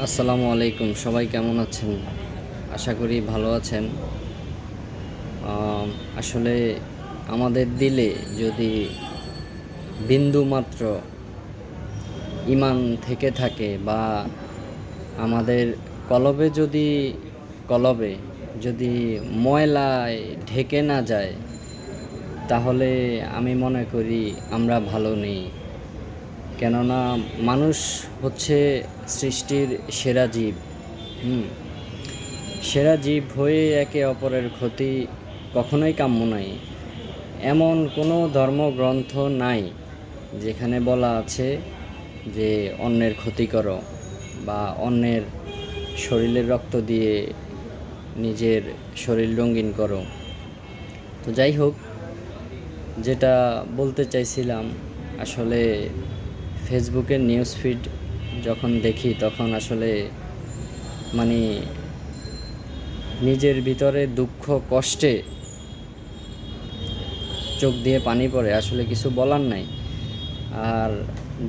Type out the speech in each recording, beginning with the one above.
আসসালামু আলাইকুম, সবাই কেমন আছেন? আশা করি ভালো আছেন। আসলে আমাদের দিলে যদি বিন্দু মাত্র ইমান থেকে থাকে বা আমাদের কলবে যদি কলবে যদি ময়লায় ঢেকে না যায়, তাহলে আমি মনে করি আমরা ভালো নেই। কেননা মানুষ হচ্ছে সৃষ্টির সেরা জীব, হুম? সেরা জীব হয়ে একে অপরের ক্ষতি কখনোই কাম্য নাই। এমন কোনো ধর্মগ্রন্থ নাই যেখানে বলা আছে যে অন্যের ক্ষতি করো বা অন্যের শরীরের রক্ত দিয়ে নিজের শরীর রঙিন করো। তো যাই হোক, যেটা বলতে চাইছিলাম আসলে ফেসবুকের নিউজ ফিড যখন দেখি, তখন আসলে মানে নিজের ভিতরে দুঃখ, কষ্টে চোখ দিয়ে পানি পড়ে, আসলে কিছু বলার নাই। আর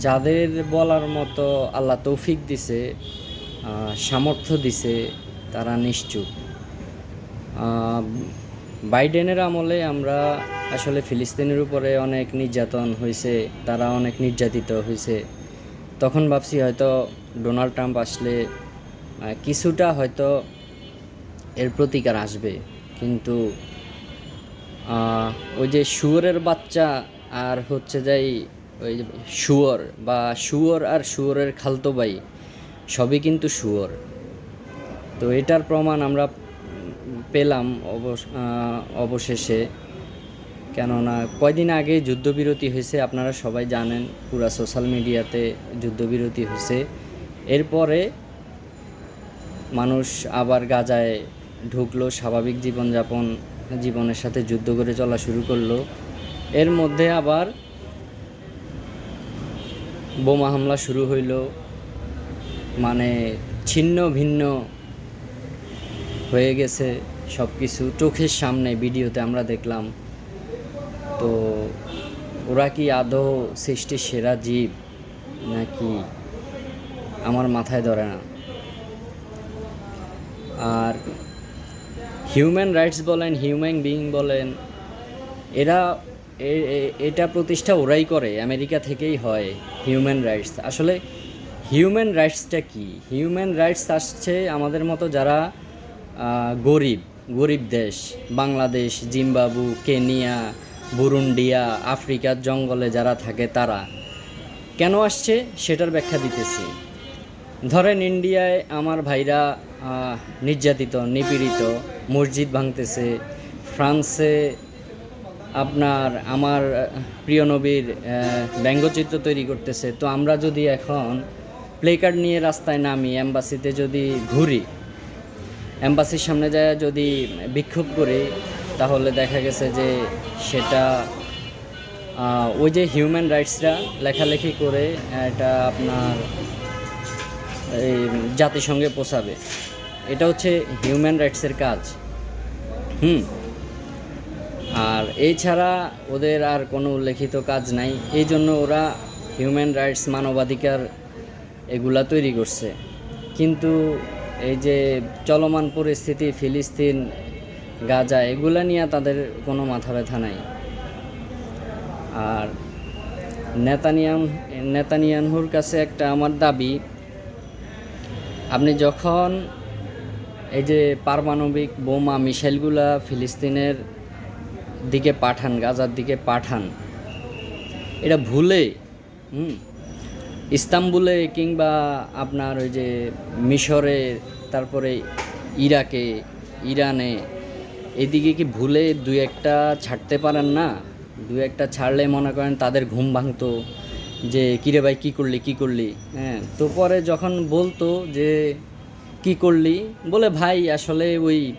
যাদের বলার মতো আল্লাহ তৌফিক দিছে সামর্থ্য দিছে, তারা নিশ্চুপ। বাইডেনের আমলে আমরা আসলে ফিলিস্তিনের উপরে অনেক নির্যাতন হয়েছে তারা অনেক নির্যাতিত হয়েছে তখন ভাবছি হয়তো ডোনাল্ড ট্রাম্প আসলে কিছুটা হয়তো এর প্রতিকার আসবে। কিন্তু ওই যে শুয়োরের বাচ্চা আর হচ্ছে যাই ওই শুয়োর বা শুয়োর আর শুয়োরের খালতো ভাই, সবই কিন্তু শুয়োর। তো এটার প্রমাণ আমরা পেলাম অবশ- অবশেষে। কেননা কয়দিন আগে যুদ্ধবিরতি হয়েছে, আপনারা সবাই জানেন, পুরা সোশ্যাল মিডিয়াতে যুদ্ধবিরতি হয়েছে। এরপরে মানুষ আবার গাজায় ঢুকলো, স্বাভাবিক জীবনযাপন, জীবনের সাথে যুদ্ধ করে চলা শুরু করল। এর মধ্যে আবার বোমা হামলা শুরু হইল। মানে ছিন্ন ভিন্ন হয়ে গেছে সব কিছু চোখের সামনে ভিডিওতে আমরা দেখলাম। তো ওরা কি আদৌ সৃষ্টির সেরা জীব নাকি আমার মাথায় ধরে না। আর হিউম্যান রাইটস বলেন হিউম্যান বিং বলেন, এরা এটা প্রতিষ্ঠা ওরাই করে, আমেরিকা থেকেই হয় হিউম্যান রাইটস আসলে হিউম্যান রাইটসটা কি? হিউম্যান রাইটস আসছে আমাদের মতো যারা গরিব গরিব দেশ, বাংলাদেশ, জিম্বাবু, কেনিয়া, বুরুন্ডিয়া আফ্রিকার জঙ্গলে যারা থাকে তারা। কেন আসছে? সেটার ব্যাখ্যা দিতেছি। ধরেন ইন্ডিয়ায় আমার ভাইরা নির্যাতিত, নিপীড়িত, মসজিদ ভাঙতেছে। ফ্রান্সে আপনার আমার প্রিয় নবীর ব্যঙ্গচিত্র তৈরি করতেছে। তো আমরা যদি এখন প্লে কার্ড নিয়ে রাস্তায় নামি অ্যাম্বাসিতে যদি ঘুরি অ্যাম্বাসির সামনে যায় যদি বিক্ষোভ করি, তাহলে দেখা গেছে যে সেটা ওই যে হিউম্যান রাইটসরা লেখালেখি করে এটা আপনার এই জাতিসংঘে পৌঁছাবে এটা হচ্ছে হিউম্যান রাইটসের কাজ। হুম। আর এছাড়া ওদের আর কোনো উল্লেখিত কাজ নাই। এই জন্য ওরা হিউম্যান রাইটস মানবাধিকার এগুলা তৈরি করছে। কিন্তু এই যে চলমান পরিস্থিতি, ফিলিস্তিন, গাজা, এগুলা নিয়ে তাদের কোনো মাথা ব্যথা নাই। আর নেতানিয়াম নেতানিয়ানহুর কাছে একটা আমার দাবি, আপনি যখন এই যে পারমাণবিক বোমা, মিসাইলগুলা ফিলিস্তিনের দিকে পাঠান, গাজার দিকে পাঠান, এটা ভুলে, হুম ইস্তাম্বুলে কিংবা আপনার ওই যে মিশরে, তারপরে ইরাকে, ইরানে, এদিকে কি ভুলে দু একটা ছাড়তে পারেন না? দু একটা ছাড়লে মনে করেন তাদের ঘুম ভাঙতো যে, কিরে ভাই, কী করলি কী করলি? হ্যাঁ তো পরে যখন বলতো যে, কি করলি? বলে, ভাই, আসলে ওই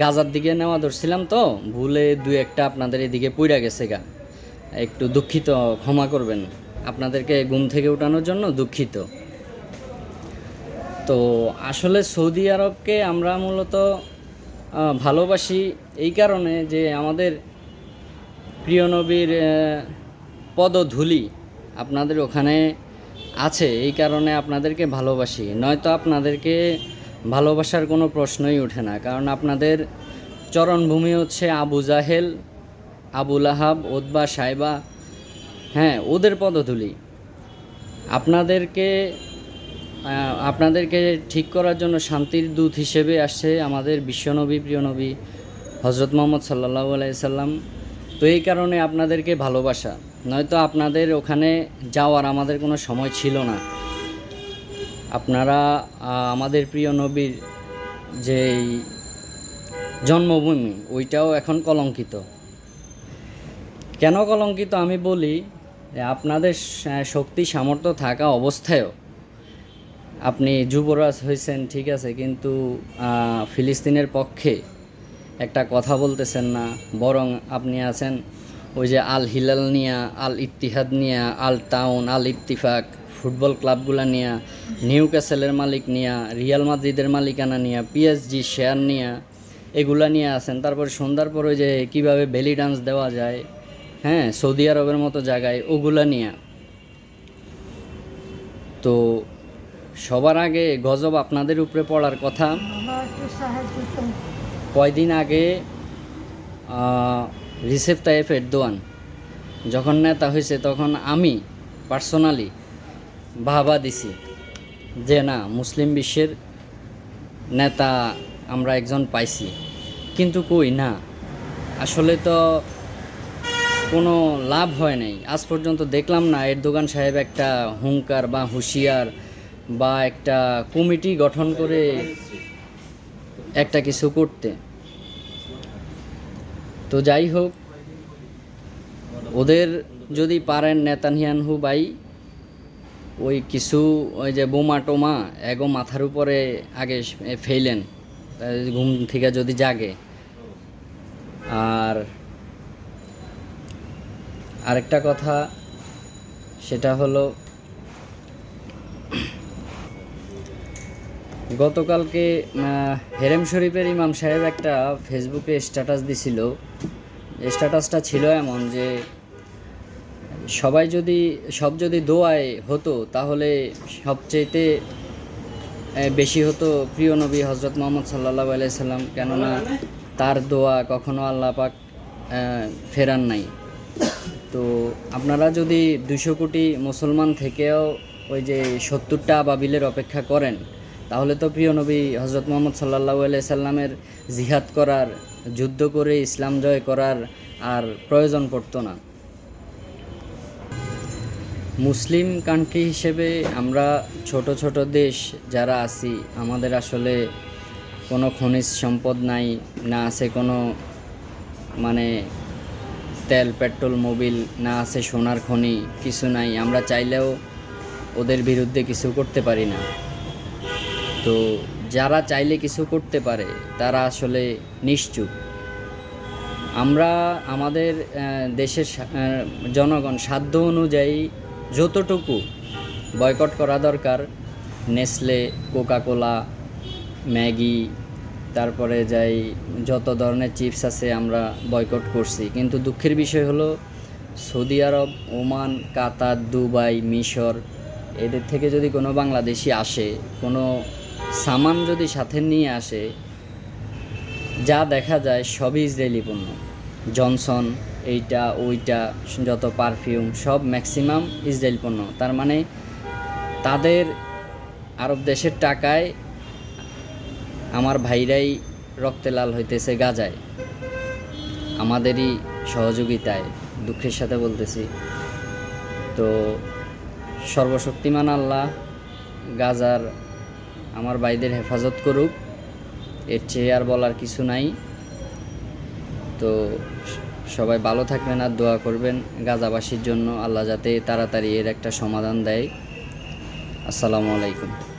গাজার দিকে নেওয়া ধরছিলাম তো, ভুলে দু একটা আপনাদের এদিকে পইরা গেছে গা। একটু দুঃখিত, ক্ষমা করবেন। আপনাদেরকে ঘুম থেকে উঠানোর জন্য দুঃখিত। তো আসলে সৌদি আরবকে আমরা মূলত ভালোবাসি এই কারণে যে আমাদের প্রিয় নবীর পদধূলি আপনাদের ওখানে আছে, এই কারণে আপনাদেরকে ভালোবাসি। নয়তো আপনাদেরকে ভালোবাসার কোনো প্রশ্নই ওঠে না, কারণ আপনাদের চরণভূমি হচ্ছে আবু জাহেল আবুল আহাব ওদবা সাইবা হ্যাঁ ওদের পদধূলি। আপনাদেরকে আপনাদেরকে ঠিক করার জন্য শান্তির দূত হিসেবে আসছে আমাদের বিশ্বনবী প্রিয় নবী হজরত মোহাম্মদ সাল্লাহ আলাইসাল্লাম তো এই কারণে আপনাদেরকে ভালোবাসা। নয়তো আপনাদের ওখানে যাওয়ার আমাদের কোনো সময় ছিল না। আপনারা আমাদের প্রিয় নবীর যেই জন্মভূমি, ওইটাও এখন কলঙ্কিত। কেন কলঙ্কিত আমি বলি যে আপনাদের শক্তি, সামর্থ্য থাকা অবস্থায়ও আপনি যুবরাজ হয়েছেন ঠিক আছে, কিন্তু ফিলিস্তিনের পক্ষে একটা কথা বলতেছেন না, বরং আপনি আছেন ওই যে আল হিলাল নিয়া, আল ইত্তিহাদ নিয়া, আল টাউন আল ইত্তিফাক, ফুটবল ক্লাবগুলো নিয়া নিউ ক্যাসেলের মালিক নিয়া, রিয়াল মাদ্রিদের মালিকানা নিয়া, পিএসজি শেয়ার নিয়া, এগুলা নিয়ে আছেন। তারপর সন্ধ্যার পর ওই যে কীভাবে বেলি ডান্স দেওয়া যায় হ্যাঁ সৌদি আরবের মতো জায়গায় ওগুলা নিয়ে তো সবার আগে গজব আপনাদের উপরে পড়ার কথা। কয়দিন আগে রিসেফ তাইফ এরদোয়ান যখন নেতা হয়েছে তখন আমি পার্সোনালি ভাবা দিছি যে না, মুসলিম বিশ্বের নেতা আমরা একজন পাইছি কিন্তু কই না, আসলে তো কোনো লাভ হয় নাই। আজ পর্যন্ত দেখলাম না, এর দোকান সাহেব একটা হুঙ্কার বা হুঁশিয়ার বা একটা কমিটি গঠন করে একটা কিছু করতে। তো যাই হোক, ওদের যদি পারেন নেতানিয়ানহু বাই ওই কিছু ওই যে বোমা টোমা, এগো মাথার উপরে আগে ফেলেন ঘুম থেকে যদি জাগে। আর আরেকটা কথা, সেটা হলো, গতকালকে হেরেম শরীফের ইমাম সাহেব একটা ফেসবুকে স্ট্যাটাস দিছিল। স্ট্যাটাসটা ছিল এমন যে, সবাই যদি, সব যদি দোয়ায় হতো, তাহলে সবচেয়েতে বেশি হতো প্রিয় নবী হজরত মোহাম্মদ সাল্লাহ আলাইসাল্লাম কেননা তার দোয়া কখনো আল্লাহ পাক ফেরান নাই। তো আপনারা যদি দুশো কোটি মুসলমান থেকেও ওই যে সত্তরটা আবাবিলের অপেক্ষা করেন, তাহলে তো প্রিয় নবী হজরত মোহাম্মদ সাল্লাহ সাল্লামের জিহাদ করার, যুদ্ধ করে ইসলাম জয় করার আর প্রয়োজন পড়তো না। মুসলিম কান্ট্রি হিসেবে আমরা ছোট ছোট দেশ যারা আছি, আমাদের আসলে কোনো খনিজ সম্পদ নাই, না আছে কোনো মানে তেল, পেট্রোল, মোবিল না আছে সোনার খনি, কিছু নাই। আমরা চাইলেও ওদের বিরুদ্ধে কিছু করতে পারি না। তো যারা চাইলে কিছু করতে পারে, তারা আসলে নিশ্চুপ। আমরা আমাদের দেশের জনগণ সাধ্য অনুযায়ী যতটুকু বয়কট করা দরকার, নেসলে, কোকাকোলা, ম্যাগি তারপরে যাই, যত ধরনের চিপস আছে আমরা বয়কট করছি। কিন্তু দুঃখের বিষয় হলো, Saudi Arab, Oman, Qatar, Dubai, মিশর, এদের থেকে যদি কোনো বাংলাদেশি আসে, কোনো সামান যদি সাথে নিয়ে আসে, যা দেখা যায় সবই ইসরায়েলি পণ্য। জনসন, এইটা, ওইটা, যত পারফিউম সব ম্যাক্সিমাম ইসরায়েল পণ্য। তার মানে তাদের আরব দেশের টাকায় আমার ভাইরাই রক্তে লাল হইতেছে গাজায়। আমাদেরই সহযোগিতায়, দুঃখের সাথে বলতেছি। তো সর্বশক্তিমান আল্লাহ গাজার আমার ভাইদের হেফাজত করুক, এর চেয়ে আর বলার কিছু নাই। তো সবাই ভালো থাকবেন আর দোয়া করবেন গাজাবাসীর জন্য। আল্লাহ যাতে তাড়াতাড়ি এর একটা সমাধান দেয়। আসসালামু আলাইকুম।